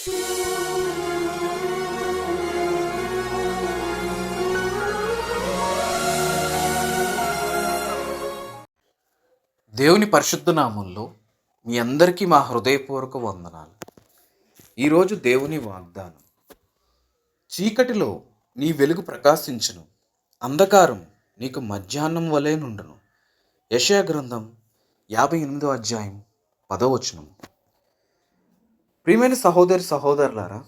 దేవుని పరిశుద్ధ నామంలో మీ అందరికీ మా హృదయపూర్వక వందనాలు. ఈరోజు దేవుని వాగ్దానం. చీకటిలో నీ వెలుగు ప్రకాశించును. అంధకారం నీకు మధ్యాహ్నం వలె నుండును. యశయ గ్రంథం యాభై ఎనిమిదో అధ్యాయం పదవచనం ప్రియమైన సహోదరి సహోదరులారా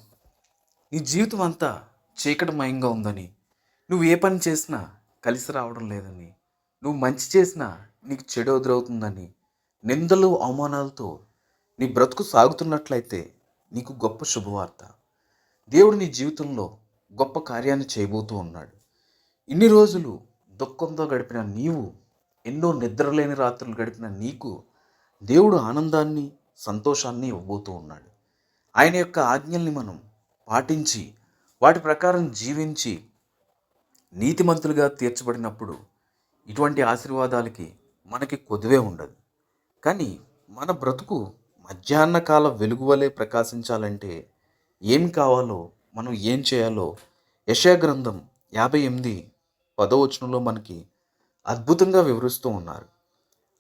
నీ జీవితం అంతా చీకటమయంగా ఉందని నువ్వు ఏ పని చేసినా కలిసి రావడం లేదని నువ్వు మంచి చేసినా నీకు చెడు ఎదురవుతుందని నిందలు అవమానాలతో నీ బ్రతుకు సాగుతున్నట్లయితే నీకు గొప్ప శుభవార్త. దేవుడు నీ జీవితంలో గొప్ప కార్యాన్ని చేయబోతూ ఉన్నాడు. ఇన్ని రోజులు దుఃఖంతో గడిపిన నీవు ఎన్నో నిద్రలేని రాత్రులు గడిపిన నీకు దేవుడు ఆనందాన్ని సంతోషాన్ని ఇవ్వబోతూ ఉన్నాడు. ఆయన యొక్క ఆజ్ఞల్ని మనం పాటించి వాటి ప్రకారం జీవించి నీతిమంతులుగా తీర్చబడినప్పుడు ఇటువంటి ఆశీర్వాదాలకి మనకి కొదువే ఉండదు. కానీ మన బ్రతుకు మధ్యాహ్న కాల వెలుగువలే ప్రకాశించాలంటే ఏం కావాలో మనం ఏం చేయాలో యశా గ్రంథం యాభై ఎనిమిది పదవచనంలో మనకి అద్భుతంగా వివరిస్తూ ఉన్నారు.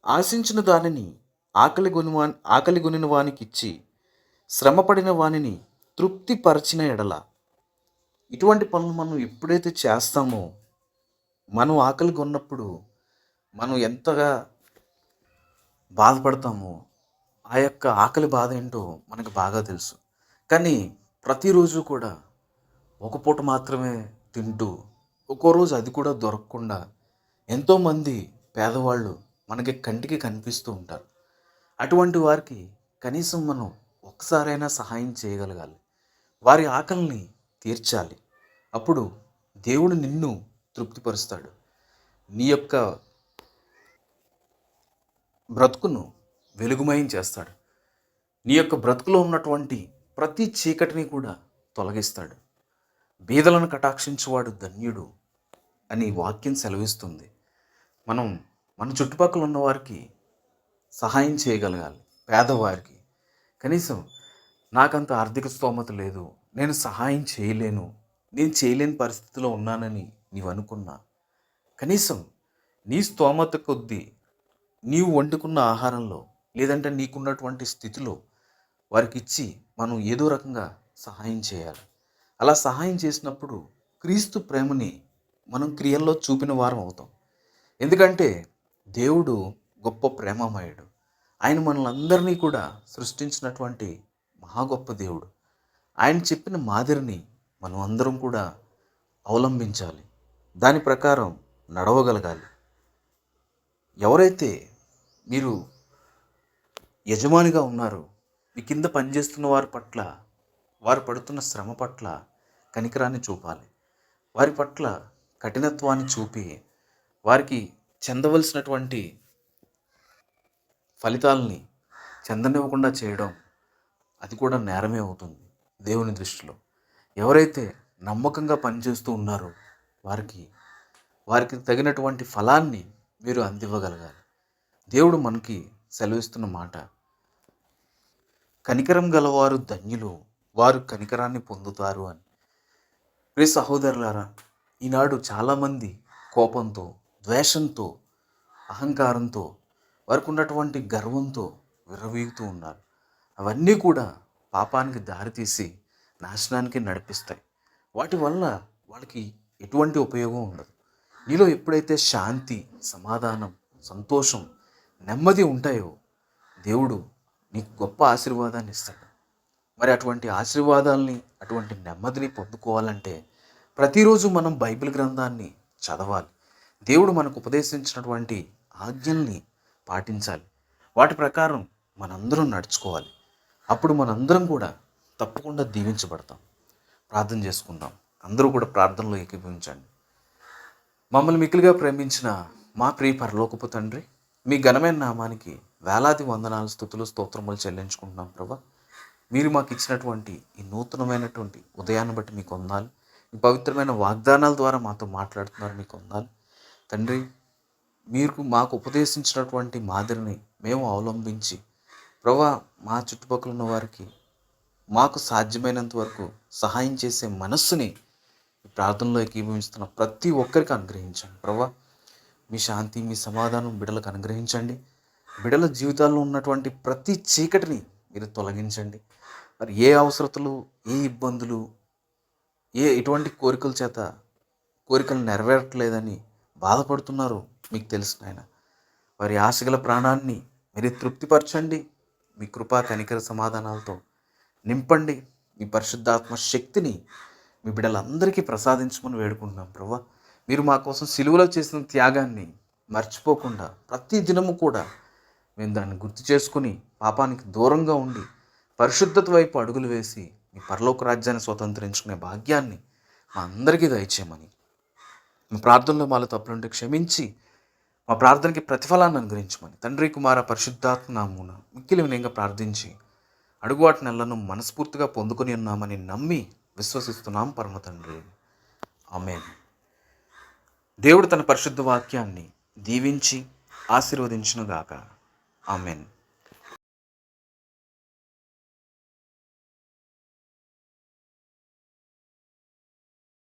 ఆశించిన దానిని ఆకలి గొనివా ఆకలి గునిన వానికి ఇచ్చి శ్రమపడిన వానిని తృప్తిపరచిన ఎడల ఇటువంటి పనులు మనం ఎప్పుడైతే చేస్తామో మనం ఆకలి కొన్నప్పుడు మనం ఎంతగా బాధపడతామో ఆ యొక్క ఆకలి బాధ ఏంటో మనకు బాగా తెలుసు. కానీ ప్రతిరోజు కూడా ఒక పూట మాత్రమే తింటూ ఒక్కో రోజు అది కూడా దొరకకుండా ఎంతోమంది పేదవాళ్ళు మనకి కంటికి కనిపిస్తూ ఉంటారు. అటువంటి వారికి కనీసం మనం ఒక్కసారైనా సహాయం చేయగలగాలి. వారి ఆకలిని తీర్చాలి. అప్పుడు దేవుడు నిన్ను తృప్తిపరుస్తాడు. నీ యొక్క బ్రతుకును వెలుగుమయం చేస్తాడు. నీ యొక్క బ్రతుకులో ఉన్నటువంటి ప్రతి చీకటిని కూడా తొలగిస్తాడు. బీదలను కటాక్షించువాడు ధన్యుడు అని వాక్యం సెలవిస్తుంది. మనం మన చుట్టుపక్కల ఉన్న వారికి సహాయం చేయగలగాలి. పేదవారికి. కనీసం నాకంత ఆర్థిక స్తోమత లేదు. నేను సహాయం చేయలేను. నేను చేయలేని పరిస్థితిలో ఉన్నానని నీవు అనుకున్నా. కనీసం నీ స్తోమత కొద్దీ నీవు వండుకున్న ఆహారంలో లేదంటే నీకున్నటువంటి స్థితిలో వారికి ఇచ్చి మనం ఏదో రకంగా సహాయం చేయాలి. అలా సహాయం చేసినప్పుడు క్రీస్తు ప్రేమని మనం క్రియల్లో చూపిన వారం అవుతాం. ఎందుకంటే దేవుడు గొప్ప ప్రేమమయుడు. ఆయన మనలందరినీ కూడా సృష్టించినటువంటి మహా గొప్ప దేవుడు. ఆయన చెప్పిన మాదిరిని మనం అందరం కూడా అవలంబించాలి. దాని ప్రకారం నడవగలగాలి. ఎవరైతే మీరు యజమానిగా ఉన్నారో మీ కింద పనిచేస్తున్న వారి పట్ల వారు పడుతున్న శ్రమ పట్ల కనికరాన్ని చూపాలి. వారి పట్ల కఠినత్వాన్ని చూపి వారికి చెందవలసినటువంటి ఫలితాలని చెందనివ్వకుండా చేయడం అది కూడా నేరమే అవుతుంది దేవుని దృష్టిలో. ఎవరైతే నమ్మకంగా పనిచేస్తూ ఉన్నారో వారికి వారికి తగినటువంటి ఫలాన్ని మీరు అందివ్వగలగాలి. దేవుడు మనకి సెలవిస్తున్న మాట కనికరం గలవారు ధన్యులు వారు కనికరాన్ని పొందుతారు అని. ప్రియ సహోదరులారా ఈనాడు చాలామంది కోపంతో ద్వేషంతో అహంకారంతో వారికి ఉన్నటువంటి గర్వంతో విరవీగుతూ ఉన్నారు. అవన్నీ కూడా పాపానికి దారితీసి నాశనానికి నడిపిస్తాయి. వాటి వల్ల వాళ్ళకి ఎటువంటి ఉపయోగం ఉండదు. నీలో ఎప్పుడైతే శాంతి సమాధానం సంతోషం నెమ్మది ఉంటాయో దేవుడు నీకు గొప్ప ఆశీర్వాదాన్ని ఇస్తాడు. మరి అటువంటి ఆశీర్వాదాల్ని అటువంటి నెమ్మదిని పొందుకోవాలంటే ప్రతిరోజు మనం బైబిల్ గ్రంథాన్ని చదవాలి. దేవుడు మనకు ఉపదేశించినటువంటి ఆజ్ఞల్ని పాటించాలి. వాటి ప్రకారం మనందరం నడుచుకోవాలి. అప్పుడు మనందరం కూడా తప్పకుండా దీవించబడతాం. ప్రార్థన చేసుకుందాం. అందరూ కూడా ప్రార్థనలో ఏకీభవించండి. మమ్మల్ని మిక్కులుగా ప్రేమించిన మా ప్రియ పరలోకపు తండ్రి మీ ఘనమైన నామానికి వేలాది వందనాలు స్థుతులు స్తోత్రములు చెల్లించుకుంటున్నాం ప్రభా. మీరు మాకు ఇచ్చినటువంటి ఈ నూతనమైనటువంటి ఉదయాన్ని బట్టి మీకు వందాలు ఈ పవిత్రమైన వాగ్దానాల ద్వారా మాతో మాట్లాడుతున్నారు మీకు వందాలి. తండ్రి మీరు మాకు ఉపదేశించినటువంటి మాదిరిని మేము అవలంబించి ప్రభా మా చుట్టుపక్కల ఉన్న వారికి మాకు సాధ్యమైనంత వరకు సహాయం చేసే మనస్సుని ప్రార్థనలో ఏకీభవిస్తున్న ప్రతి ఒక్కరికి అనుగ్రహించండి. ప్రభా మీ శాంతి మీ సమాధానం బిడలకు అనుగ్రహించండి. బిడల జీవితాల్లో ఉన్నటువంటి ప్రతి చీకటిని మీరు తొలగించండి. మరి ఏ అవసరతలు ఏ ఇబ్బందులు ఏ ఎటువంటి కోరికల చేత కోరికలు నెరవేరట్లేదని బాధపడుతున్నారో మీకు తెలుసు నాయన. వారి ఆశగల ప్రాణాన్ని మీరు తృప్తిపరచండి. మీ కృపా కనికర సమాధానాలతో నింపండి. మీ పరిశుద్ధాత్మ శక్తిని మీ బిడ్డలందరికీ ప్రసాదించమని వేడుకుంటున్నాం ప్రభా. మీరు మా కోసం సిలువలో చేసిన త్యాగాన్ని మర్చిపోకుండా ప్రతి దినము కూడా మేము దాన్ని గుర్తు చేసుకుని పాపానికి దూరంగా ఉండి పరిశుద్ధత వైపు అడుగులు వేసి మీ పరలోక రాజ్యాన్ని స్వతంత్రించుకునే భాగ్యాన్ని మా అందరికీ దయచేయమని మీ ప్రార్థనలో మాలో తప్పులుంటే క్షమించి మా ప్రార్థనకి ప్రతిఫలాన్ని అనుగ్రహించమని. తండ్రి కుమార పరిశుద్ధాత్మ నామూన మిక్కిలి వినయంగా ప్రార్థించి అడుగువాటి నెలలను మనస్ఫూర్తిగా పొందుకొని ఉన్నామని నమ్మి విశ్వసిస్తున్నాం పరమ తండ్రి. ఆమె దేవుడు తన పరిశుద్ధ వాక్యాన్ని దీవించి ఆశీర్వదించునుగాక. ఆమెన్.